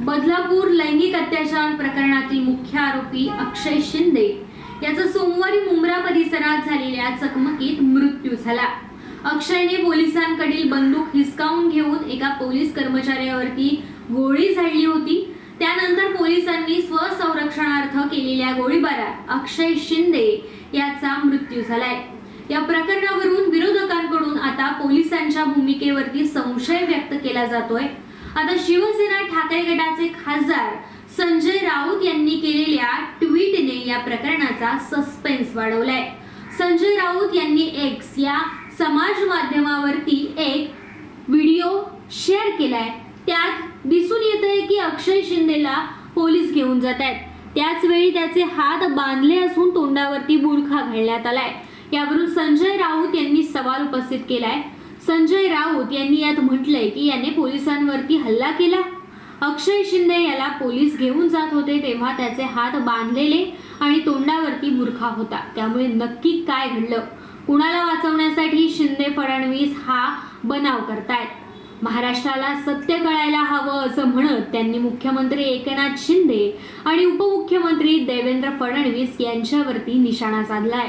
बदलापूर लैंगिक अत्याचार प्रकरणातील मुख्य आरोपी अक्षय शिंदे याचा सोमवारी मुंब्रा परिसरात झालेल्या चकमकीत मृत्यू झाला. अक्षयने पोलिसांकडील बंदूक हिसकावून घेऊन एका पोलीस कर्मचाऱ्यावरती गोळी झाडली होती. त्यानंतर पोलिसांनी स्वसंरक्षणार्थ केलेल्या गोळीबारात अक्षय शिंदे याचा मृत्यू झालाय. या प्रकरणावरून विरोधकांकडून आता पोलिसांच्या भूमिकेवरती संशय व्यक्त केला जातोय. आता शिवसेना ठाकरे गटाचे खासदार संजय राऊत यांनी केलेल्या ट्विटने या प्रकरणाचा सस्पेन्स वाढवलाय. संजय राऊत यांनी एक्स या समाज माध्यमावरती एक व्हिडिओ शेअर केलाय. त्यात दिसून येत आहे की अक्षय शिंदेला पोलीस घेऊन जात आहेत त्याच वेळी त्याचे हात बांधले असून तोंडावरती बुरखा घालण्यात आलाय. यावरून संजय राऊत यांनी सवाल उपस्थित केलाय. संजय राऊत यांनी यात म्हटलंय की याने पोलिसांवरती हल्ला केला. अक्षय शिंदे याला पोलीस घेऊन जात होते तेव्हा त्याचे हात बांधलेले आणि तोंडावरती बुरखा होता. त्यामुळे नक्की काय घडलं? कुणाला वाचवण्यासाठी शिंदे फडणवीस हा बनाव करतायत? महाराष्ट्राला सत्य कळायला हवं असं म्हणत त्यांनी मुख्यमंत्री एकनाथ शिंदे आणि उपमुख्यमंत्री देवेंद्र फडणवीस यांच्यावरती निशाणा साधलाय.